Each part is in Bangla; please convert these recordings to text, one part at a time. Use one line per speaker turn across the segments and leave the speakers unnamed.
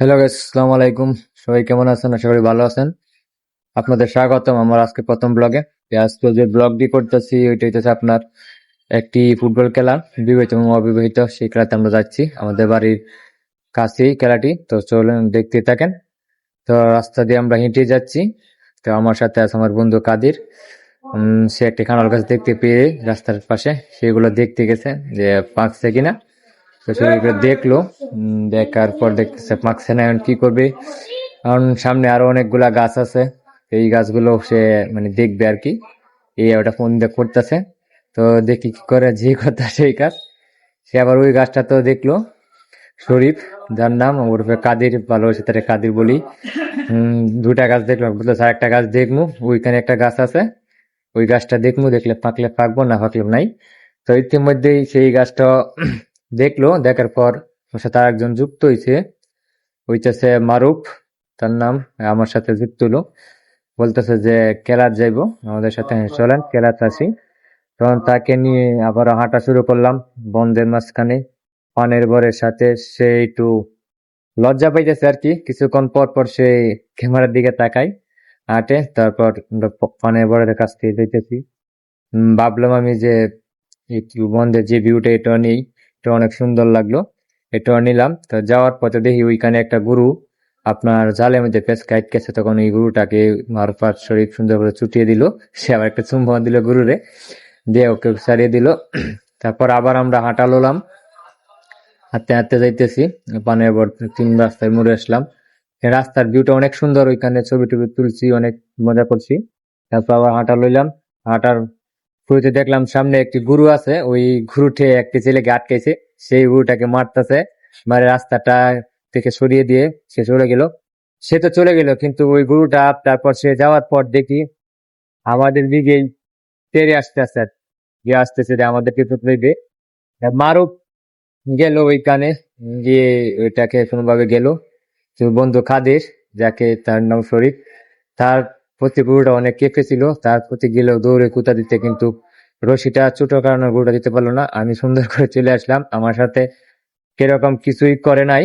হ্যালো গাইস আসসালামু আলাইকুম সবাই কেমন আছেন? আশা করি ভালো আছেন। আপনাদের স্বাগতম আমার আজকে প্রথম ব্লগে আজকে যে ব্লগটি করতেছি, ওইটা হচ্ছে আপনার একটি ফুটবল খেলা, বিবাহিত এবং অবিবাহিত। সেই খেলাতে আমরা যাচ্ছি। আমাদের বাড়ির কাছেই খেলাটি। তো চলুন দেখতে থাকেন। তো রাস্তা দিয়ে আমরা হেঁটে যাচ্ছি। তো আমার সাথে আছে আমার বন্ধু কাদির। সে একটি খানার কাছে দেখতে পেয়ে রাস্তার পাশে। সেগুলো দেখতে গেছে যে পাকছে কিনা। তো সেগুলো দেখল। দেখার পর দেখতেছে পাকছে না, এখন কি করবে? কারণ সামনে আরও অনেকগুলা গাছ আছে। এই গাছগুলো সে মানে দেখবে আর কি। এই ওটা ফোন দিয়ে করতেছে। তো দেখি কি করে, যে কথা সেই কাজ। সে আবার ওই গাছটা তো দেখল। শরীফ, যার নাম ওরফে কাদির ভালোবাসে তারে কাদির বলি। দুটা গাছ দেখলাম বলতো স্যার, একটা গাছ দেখমু, ওইখানে একটা গাছ আছে। ওই গাছটা দেখব দেখলে পাকলে পাকবো, না পাকলে নাই। তো ইতিমধ্যেই সেই গাছটা দেখল দেখার পর ওর সাথে আরেকজন যুক্ত হয়েছে হইতেছে মারুফ তার নাম আমার সাথে যুক্ত হলো। বলতেছে যে কেলার যাইবো আমাদের সাথে চলেন কেলাতে আসি তখন তাকে নিয়ে আবার হাঁটা শুরু করলাম বন্ধের মাঝখানে পানের বরের সাথে। সে একটু লজ্জা পাইতেছে আর কি। কিছুক্ষণ পর পর সে ক্যামেরার দিকে তাকায় হাঁটে তারপর পানের বরের কাছ থেকে দেখতেছি উম, ভাবলাম আমি যে একটু বন্ধের যে ভিউটা এটা নেই। এটা অনেক সুন্দর লাগল। এটা নিলাম। তো যাওয়ার পথে দেখি ওইখানে একটা গুরু আপনার জালের মধ্যে পেঁচ কাইট গেছে তখন ওই গুরুটাকে মারফাত শরীফ সুন্দর করে চুটিয়ে দিল। সে আবার একটা চুম্বন দিল গুরুরে। দিয়ে ওকে ছাড়িয়ে দিল। তারপর আবার আমরা হাঁটা লোলাম। হাঁটতে হাঁটতে যাইতেছি। পানের বর তিন রাস্তায় মুড়ে আসলাম। রাস্তার ভিউটা অনেক সুন্দর। ওইখানে ছবি টবি তুলছি, অনেক মজা করছি। তারপর আবার হাঁটা লইলাম। হাঁটার শুরুতে দেখলাম সামনে একটি গুরু আছে, ওই গুরুটে একটি ছেলেকে আটকেছে সেই গুরুটাকে মারতেছে মানে রাস্তাটা থেকে সরিয়ে দিয়ে সে চলে গেল। সে তো চলে গেল, কিন্তু ওই গুরুটা তারপর সে যাওয়ার পর দেখি আমাদের দিকেই তেরে আসতে আসতে গিয়ে আসতেছে যে আমাদেরকে তো দেবে। মারুফ গেল ওইখানে, গিয়ে ওইটাকে কোনোভাবে গেল। বন্ধু খাদির, যাকে তার নাম শরীফ, তার প্রতি গরুটা অনেক কেঁপে ছিল তার প্রতি গেলেও দৌড়ে কুতা দিতে কিন্তু রশিটা ছোট কারণে গরুটা দিতে পারল না। আমি সুন্দর করে চলে আসলাম। আমার সাথে কীরকম কিছুই করে নাই।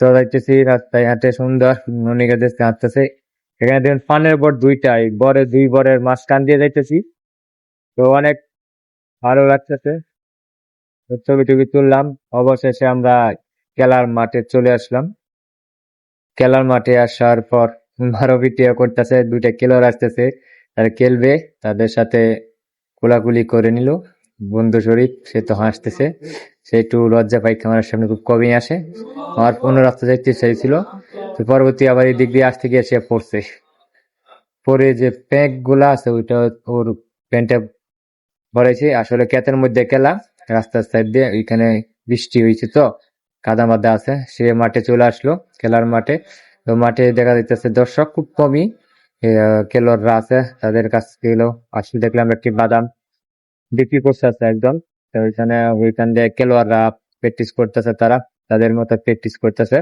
তো যাইতেছি, রাস্তায় হাঁটে সুন্দর মনিকা দেশকে হাঁটতেছে। এখানে দেখুন, পানের বর দুইটাই, বরে দুই বরের মাঝখান দিয়ে যাইতেছি। তো অনেক ভালো লাগতেছে। ছবি টবি তুললাম। অবশেষে আমরা খেলার মাঠে চলে আসলাম। খেলার মাঠে আসার পর বারো পিটিয়া করতেছে, দুইটা খেলোয়াড় আসতেছে, তারা খেলবে, তাদের সাথে কোলাকুলি করে নিল। বন্ধু শরীফ, সে তো হাসতেছে, সে একটু লজ্জা পাই ক্যামেরার সামনে খুব কমই আসে। আমার অন্য রাস্তা যাইতে চাইছিল তো পরবর্তী আবার এই দিক দিয়ে আসতে গিয়ে সে পড়ছে। পরে যে প্যাকগুলা আছে, ওইটা ওর প্যান্টে ভরেছে আসলে ক্ষেতের মধ্যে খেলা, রাস্তার সাইড দিয়ে, ওইখানে বৃষ্টি হয়েছে তো, কাদা মাদা আছে, সে মাঠে চলে আসলো, খেলার মাঠে। তো মাঠে দেখা যাইতেছে দর্শক খুব কমই খেলোয়াড়রা আছে, তাদের কাছ গেল আসলে দেখলাম একটি বাদাম বিক্রি করছে আছে একজন তো ওইখানে, ওইখান দিয়ে খেলোয়াড়রা প্র্যাকটিস করতেছে তারা, তাদের মতো প্র্যাকটিস করতেছে।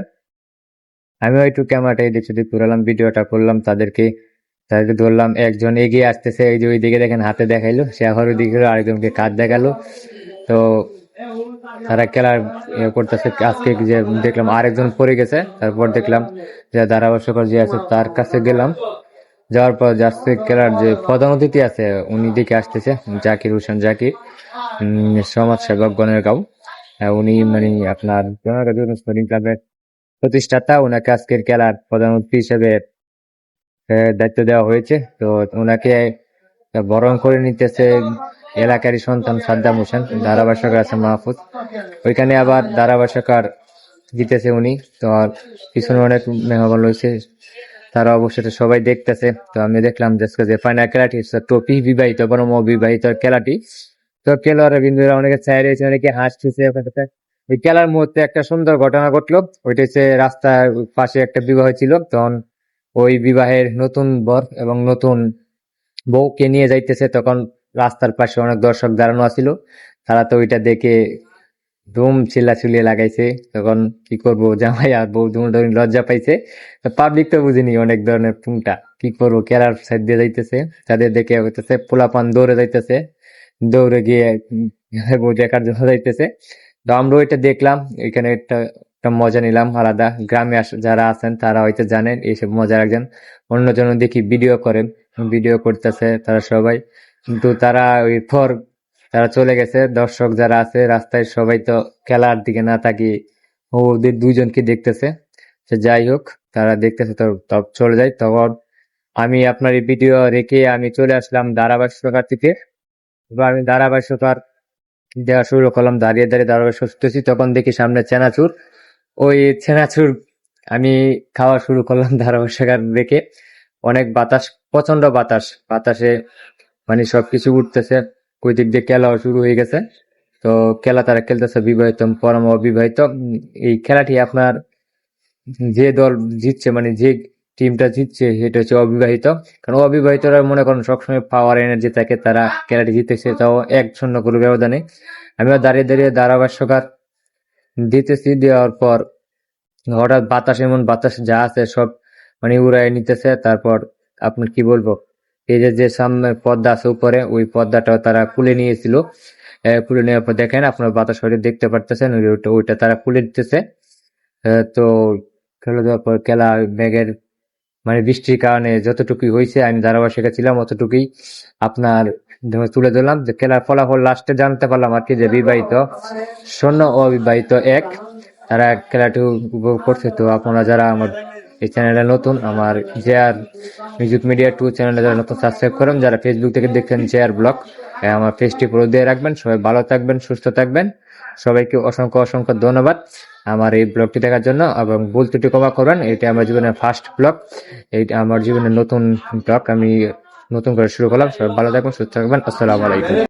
আমিও একটু ক্যামেরাটা এদিক সেদিক ঘুরালাম, ভিডিওটা করলাম তাদেরকে। তাদেরকে ধরলাম, একজন এগিয়ে আসতেছে, এই যে ওইদিকে দেখেন, হাতে দেখাইলো, সে আবার ওইদিকে আরেকজনকে কাজ দেখাল। তো তারা খেলার ইয়ে করতেছে। আজকে যে দেখলাম আরেকজন পড়ে গেছে, তারপর দেখলাম যে ধারাভাষ্যকর যে আছে তার কাছে গেলাম। যাওয়ার পর যাচ্ছে খেলার যে প্রধান অতিথি আছে, উনি দিকে আসতেছে, জাকির হোসেন জাকির সমাজ সেবক গণের গাঁও উনি মানে আপনার স্পোর্টিং ক্লাবের প্রতিষ্ঠাতা ওনাকে আজকের খেলার প্রধান অতিথি হিসেবে দায়িত্ব দেওয়া হয়েছে। তো ওনাকে বরণ করে নিতেছে এলাকারই সন্তান সাদ্দাম হোসেন, ধারাভাষ্যকার আছে মাহফুজ। ওইখানে আবার ধারাভাষ্যকার জিতেছে উনি। তো আর পিছনে অনেক মেহমান রয়েছে, তারা অবশ্যই সবাই দেখতেছে। তো আমি দেখলাম যে ফাইনাল খেলাটি টপি বিবাহিত বরং অবিবাহিত খেলাটি। তো খেলোয়াড়রা বিন্দুরা অনেকে চাই রয়েছে, অনেকে হাসতেছে ওখানে। ওই খেলার মুহূর্তে একটা সুন্দর ঘটনা ঘটলো। ওইটা হচ্ছে রাস্তার পাশে একটা বিবাহ ছিল, তখন ওই বিবাহের নতুন বর এবং নতুন বউকে নিয়ে যাইতেছে, তখন রাস্তার পাশে অনেক দর্শক দাঁড়ানো আছিল। তারা তো ওইটা দেখে ধুম চিল্লাচিল্লি লাগাইছে। তখন কি করব? জামাই আর বউ দুম লজ্জা পাইছে। পাবলিক তো বুঝিনি অনেক ধরনের পুংটা কি করব? কেরার সাইড দিয়ে যাইতেছে, তাদের দেখে হইতেছে পোলাপান দৌড়ে যাইতেছে। দৌড়ে গিয়ে বউ দেখার জন্য যাইতেছে। তো আমরা ওইটা দেখলাম, এখানে একটা একটা মজা নিলাম, আলাদা। গ্রামে যারা আছেন তারা হয়তো জানেন, এইসব মজার একজন। অন্যজন দেখি ভিডিও করেন। ভিডিও করতেছে তারা সবাই। কিন্তু তারা ওই পর তারা চলে গেছে। দর্শক যারা আছে, রাস্তায় সবাই তো খেলার দিকে না তাকিয়ে ওদের দুইজনকে দেখতেছে। সে যাই হোক, তারা দেখতেছে তো চলে যায়। তখন আমি আপনার এই ভিডিও রেখে আমি চলে আসলাম ধারাবাহিকতার থেকে এবার আমি ধারাবাহিকতার দেওয়া শুরু করলাম, দাঁড়িয়ে দাঁড়িয়ে ধারাবাহিক শুনতেছি তখন দেখি সামনে চেনাচুর। ওই চেনাচুর আমি খাওয়া শুরু করলাম ধারাবাহিক দেখে অনেক বাতাস প্রচণ্ড বাতাস। বাতাসে মানে সবকিছু উঠতেছে ওই দিক দিয়ে খেলাও শুরু হয়ে গেছে। তো খেলা তারা খেলতেছে বিবাহিত, পরম অবিবাহিত। এই খেলাটি আপনার যে দল জিতছে মানে যে টিমটা জিতছে, সেটা হচ্ছে অবিবাহিত। কারণ অবিবাহিতরা মনে করেন সবসময় পাওয়ার এনার্জি থাকে, তারা খেলাটি জিতেছে, তাও এক শূন্য করে ব্যবধানে। আমিও দাঁড়িয়ে দাঁড়িয়ে ধারাভাষ্যকার দিতেছি, দেওয়ার পর হঠাৎ বাতাস, এমন বাতাস যা আছে সব মানে উড়াই নিতেছে। তারপর আপনার কি বলব? এই যে যে সামনে পর্দা আছে উপরে, ওই পর্দাটা তারা খুলে নিয়েছিল। খুলে নেওয়ার পর দেখেন, আপনার বাতাস হয়তো দেখতে পারতেছেন ওইটা তারা খুলে দিতেছে। তো খেলা দেওয়ার পর খেলা মেঘের মানে বৃষ্টির কারণে যতটুকুই হয়েছে, আমি ধারাবাহিকে ছিলাম, অতটুকুই আপনার তুলে ধরলাম যে খেলার ফলাফল লাস্টে জানতে পারলাম আর কি যে বিবাহিত শূন্য অবিবাহিত এক, তারা খেলাটি উপভোগ করছে। তো আপনারা যারা আমার এই চ্যানেলে নতুন, আমার জেআর মিউজিক মিডিয়া টু চ্যানেলে যারা নতুন সাবস্ক্রাইব করেন, যারা ফেসবুক থেকে দেখছেন জেআর ব্লগ আমার পেজটি পুরো দিয়ে রাখবেন। সবাই ভালো থাকবেন, সুস্থ থাকবেন। সবাইকে অসংখ্য অসংখ্য ধন্যবাদ আমার এই ব্লগটি দেখার জন্য, এবং ভুল ত্রুটি ক্ষমা করবেন। এটা আমার জীবনের ফার্স্ট ব্লগ এইটা আমার জীবনের নতুন ব্লগ আমি নতুন করে শুরু করলাম। সবাই ভালো থাকবেন, সুস্থ থাকবেন। আসসালামু আলাইকুম।